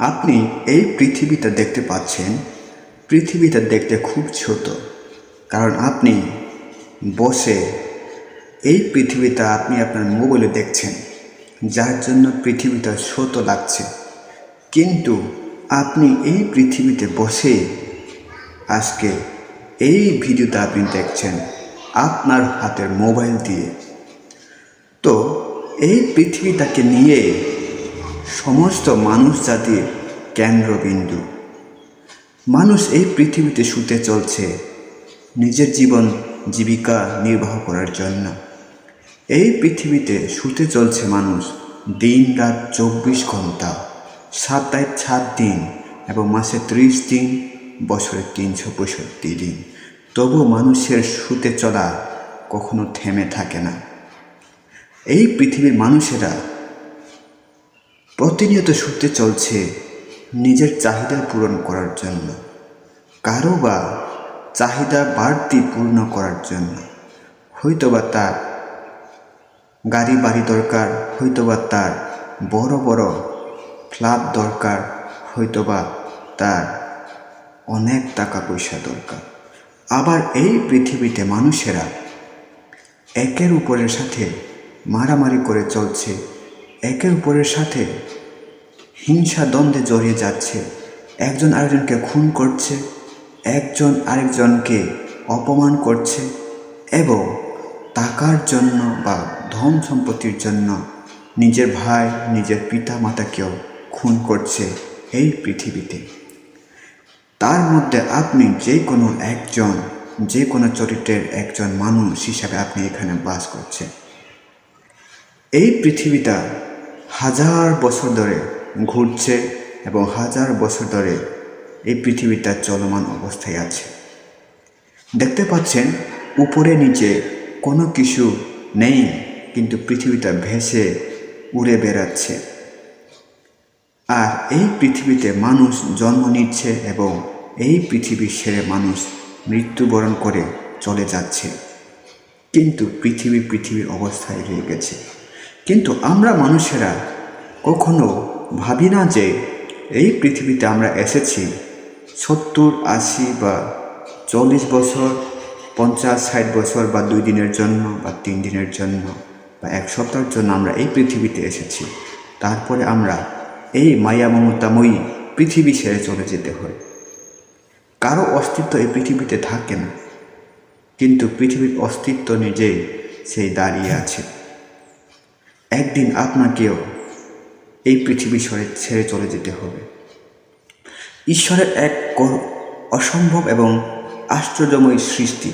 আপনি এই পৃথিবীটা দেখতে পাচ্ছেন। পৃথিবীটা দেখতে খুব ছোট। কারণ আপনি বসে এই পৃথিবীটা আপনি আপনার মোবাইলে দেখছেন। যার জন্য পৃথিবীটা ছোট লাগছে। কিন্তু আপনি এই পৃথিবীতে বসে আজকে এই ভিডিওটা আপনি দেখছেন আপনার হাতের মোবাইল দিয়ে। তো এই পৃথিবীটাকে নিয়ে সমস্ত মানুষ জাতির কেন্দ্রবিন্দু। মানুষ এই পৃথিবীতে শুতে চলছে নিজের জীবন জীবিকা নির্বাহ করার জন্য। এই পৃথিবীতে শুতে চলছে মানুষ দিন রাত চব্বিশ ঘণ্টা সপ্তাহে সাত দিন এবং মাসে ত্রিশ দিন, বছরে তিনশো পঁয়ষট্টি দিন। তবু মানুষের শুতে চলা কখনো থেমে থাকে না। এই পৃথিবীর মানুষেরা প্রতিনিয়ত শুতে চলছে নিজের চাহিদা পূরণ করার জন্য কারও বা চাহিদা বাড়তি পূর্ণ করার জন্য। হয়তোবা তার গাড়ি বাড়ি দরকার, হয়তোবা তার বড় বড় ফ্ল্যাট দরকার, হয়তোবা তার অনেক টাকা পয়সা দরকার। আবার এই পৃথিবীতে মানুষেরা একের উপরের সাথে মারামারি করে চলছে একের উপরের সাথে হিংসা দ্বন্দ্বে জড়িয়ে যাচ্ছে। একজন আরেকজনকে খুন করছে, একজন আরেকজনকে অপমান করছে এবং টাকার জন্য বা ধন সম্পত্তির জন্য নিজের ভাই, নিজের পিতা মাতাকেও খুন করছে এই পৃথিবীতে। তার মধ্যে আপনি যে কোনো একজন যে কোনো চরিত্রের একজন মানুষ হিসাবে আপনি এখানে বাস করছেন। এই পৃথিবীটা হাজার বছর ধরে ঘুরছে এবং হাজার বছর ধরে এই পৃথিবীটা চলমান অবস্থায় আছে। দেখতে পাচ্ছেন, উপরে নিচে কোনো কিছু নেই, কিন্তু পৃথিবীটা ভেসে উড়ে বেড়াচ্ছে। আর এই পৃথিবীতে মানুষ জন্ম নিচ্ছে এবং এই পৃথিবী সেরে মানুষ মৃত্যুবরণ করে চলে যাচ্ছে। কিন্তু পৃথিবী পৃথিবীর অবস্থায় রয়ে গেছে। কিন্তু আমরা মানুষেরা কখনো ভাবি না যে এই পৃথিবীতে আমরা এসেছি। সত্তর, আশি বা চল্লিশ বছর, পঞ্চাশ, ষাট বছর বা দুই দিনের জন্য বা তিন দিনের জন্য বা এক সপ্তাহের জন্য আমরা এই পৃথিবীতে এসেছি। তারপরে আমরা এই মায়া মমতাময়ী পৃথিবী ছেড়ে চলে যেতে হয়। কারও অস্তিত্ব এই পৃথিবীতে থাকে না, কিন্তু পৃথিবীর অস্তিত্ব নিজেই সেই দাঁড়িয়ে আছে। একদিন আপনাকেও এই পৃথিবী সরে ছেড়ে চলে যেতে হবে। ঈশ্বরের এক অসম্ভব এবং আশ্চর্যময় সৃষ্টি।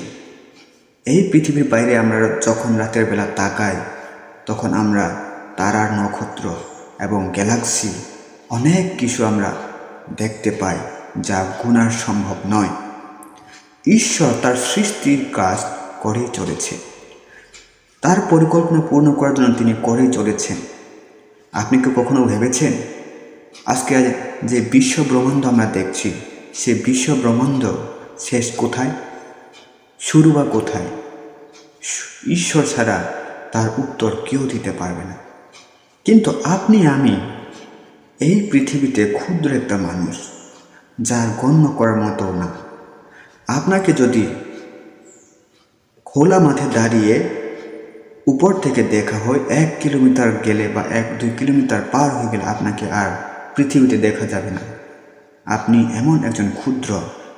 এই পৃথিবীর বাইরে আমরা যখন রাতের বেলা তাকাই, তখন আমরা তারার নক্ষত্র এবং গ্যালাক্সি অনেক কিছু আমরা দেখতে পাই যা গুণার সম্ভব নয়। ঈশ্বর তার সৃষ্টির কাজ করেই চলেছে। তার পরিকল্পনা পূর্ণ করার জন্য তিনি করেই চলেছেন। আপনি কি কখনো ভেবেছেন? আজকে যে বিশ্ব ব্রহ্মাণ্ড আমরা দেখছি, সে বিশ্ব ব্রহ্মাণ্ড শেষ কোথায়? শুরু বা কোথায়? ঈশ্বর ছাড়া তার উত্তর কেউ দিতে পারবে না। কিন্তু আপনি, আমি এই পৃথিবীতে ক্ষুদ্র একটা মানুষ, যার গণ্য করার মতো না। আপনাকে যদি খোলা মাঠে দাঁড়িয়ে উপর থেকে দেখা হয় এক কিলোমিটার গেলে বা এক দুই কিলোমিটার পার হয়ে গেলে আপনাকে আর পৃথিবীতে দেখা যাবে না। আপনি এমন একজন ক্ষুদ্র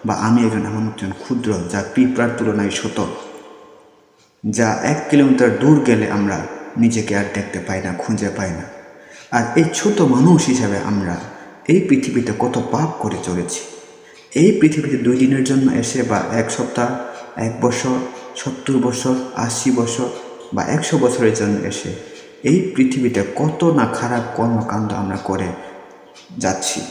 বা আমি একজন এমন একজন ক্ষুদ্র যা পিঁপড়ার তুলনায় শত যা এক কিলোমিটার দূর গেলে আমরা নিজেকে আর দেখতে পাই না, খুঁজে পাই না। আর এই ছোট মানুষ হিসাবে আমরা এই পৃথিবীতে কত পাপ করে চলেছি। এই পৃথিবীতে দুই দিনের জন্য এসে বা এক সপ্তাহ, এক বছর, সত্তর বছর, আশি বছর বা একশো বছরের জন্য এসে এই পৃথিবীতে কত না খারাপ কর্মকাণ্ড আমরা করে যাচ্ছি।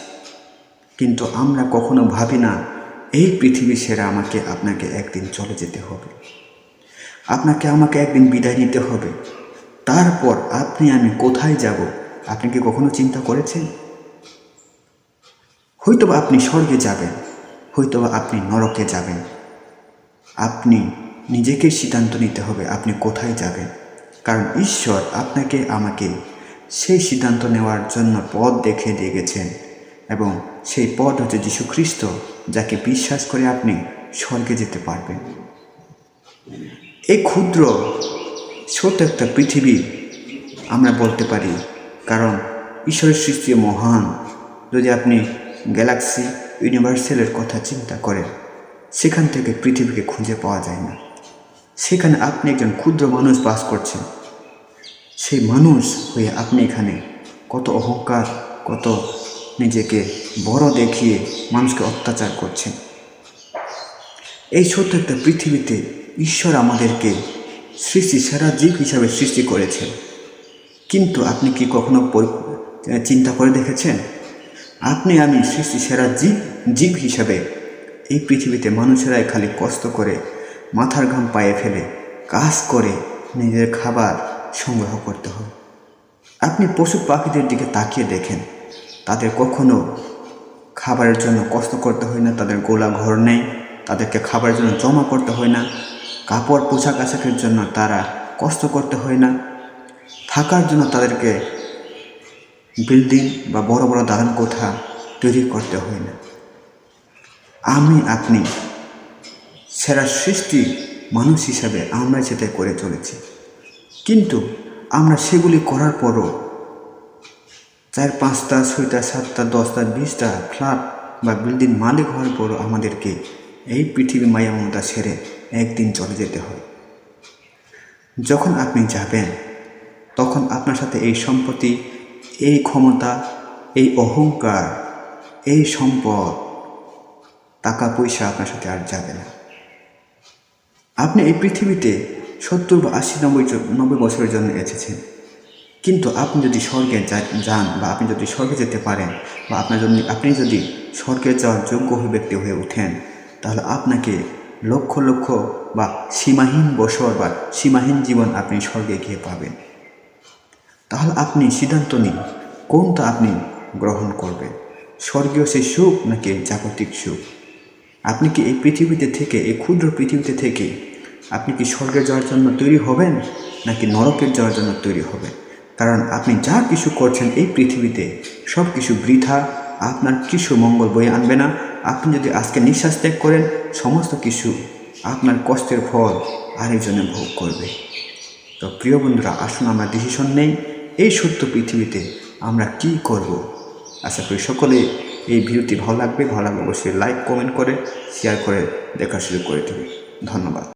কিন্তু আমরা কখনো ভাবি না, এই পৃথিবী সেরা আমাকে, আপনাকে একদিন চলে যেতে হবে। আপনাকে আমাকে একদিন বিদায় নিতে হবে। তারপর আপনি, আমি কোথায় যাব, আপনি কি কখনো চিন্তা করেছেন? হয়তোবা আপনি স্বর্গে যাবেন, হয়তোবা আপনি নরকে যাবেন। আপনি নিজেকে সিদ্ধান্ত নিতে হবে আপনি কোথায় যাবেন। কারণ ঈশ্বর আপনাকে, আমাকে সেই সিদ্ধান্ত নেওয়ার জন্য পথ দেখে দিয়ে গেছেন এবং সেই পথ হচ্ছে যীশু খ্রিস্ট যাকে বিশ্বাস করে আপনি স্বর্গে যেতে পারবেন। এই ক্ষুদ্র ছোট একটা পৃথিবী আমরা বলতে পারি, কারণ ঈশ্বরের সৃষ্টি মহান। যদি আপনি গ্যালাক্সি ইউনিভার্সালের কথা চিন্তা করেন, সেখান থেকে পৃথিবীকে খুঁজে পাওয়া যায় না। সেখানে আপনি একজন ক্ষুদ্র মানুষ বাস করছেন। সেই মানুষ হয়ে আপনি এখানে কত অহংকার, কত নিজেকে বড় দেখিয়ে মানুষকে অত্যাচার করছেন। এই ছোট্ট একটা পৃথিবীতে ঈশ্বর আমাদেরকে সৃষ্টি, সেরা জীব হিসাবে সৃষ্টি করেছেন। কিন্তু আপনি কি কখনো চিন্তা করে দেখেছেন? আপনি, আমি সৃষ্টি, সেরা জীব জীব হিসাবে এই পৃথিবীতে মানুষেরাই খালি কষ্ট করে মাথার ঘাম পায়ে ফেলে কাজ করে নিজের খাবার সংগ্রহ করতে হয়। আপনি পশু পাখিদের দিকে তাকিয়ে দেখেন। তাদের কখনো খাবারের জন্য কষ্ট করতে হয় না, তাদের গোলা ঘর নেই, তাদেরকে খাবারের জন্য জমা করতে হয় না, কাপড় পোশাক আশাকের জন্য তারা কষ্ট করতে হয় না। থাকার জন্য তাদেরকে বিল্ডিং বা বড় বড় দালান কোঠা তৈরি করতে হয় না। আমি, আপনি সেরা সৃষ্টি মানুষ হিসাবে আমরা সেটা করে চলেছি। কিন্তু আমরা সেগুলি করার পরও চার পাঁচটা, ছয়টা, সাতটা, দশটা, বিশটা ফ্ল্যাট বা বিল্ডিং মালিক হওয়ার পরও আমাদেরকে এই পৃথিবী মায়া মমতা ছেড়ে একদিন চলে যেতে হয়। যখন আপনি যাবেন, তখন আপনার সাথে এই সম্পত্তি এই ক্ষমতা, এই অহংকার, এই সম্পদ, টাকা পয়সা আপনার সাথে আর যাবে না। আপনি এই পৃথিবীতে সত্তর বা আশি, নব্বই নব্বই বছরের জন্য এসেছেন। কিন্তু আপনি যদি স্বর্গে যান বা আপনি যদি স্বর্গে যেতে পারেন বা আপনার জন্য আপনি যদি স্বর্গে যাওয়ার যোগ্য ব্যক্তি হয়ে ওঠেন, তাহলে আপনাকে লক্ষ লক্ষ বা সীমাহীন বছর বা সীমাহীন জীবন আপনি স্বর্গে গিয়ে পাবেন। তাহলে আপনি সিদ্ধান্ত নিন, কোনটা আপনি গ্রহণ করবেন? স্বর্গীয় সেই সুখ নাকি জাগতিক সুখ? আপনি কি এই পৃথিবীতে থেকে, এই ক্ষুদ্র পৃথিবীতে থেকে আপনি কি স্বর্গে যাওয়ার জন্য তৈরি হবেন, নাকি নরকের যাওয়ার জন্য তৈরি হবেন? কারণ আপনি যা কিছু করছেন এই পৃথিবীতে, সব কিছু বৃথা, আপনার কিছু মঙ্গল বয়ে আনবে না। আপনি যদি আজকে নিঃশ্বাস ত্যাগ করেন, সমস্ত কিছু আপনার কষ্টের ফল আরেকজনে ভোগ করবে। তো প্রিয় বন্ধুরা, আসুন আমরা ডিসিশন নেই, এই সত্য পৃথিবীতে আমরা কি করব? আশা করি সকলে এই ভিডিওটি ভালো লাগবে। ভালো লাগলে অবশ্যই লাইক কমেন্ট করে শেয়ার করে দেখা শুরু করে দেবে ধন্যবাদ।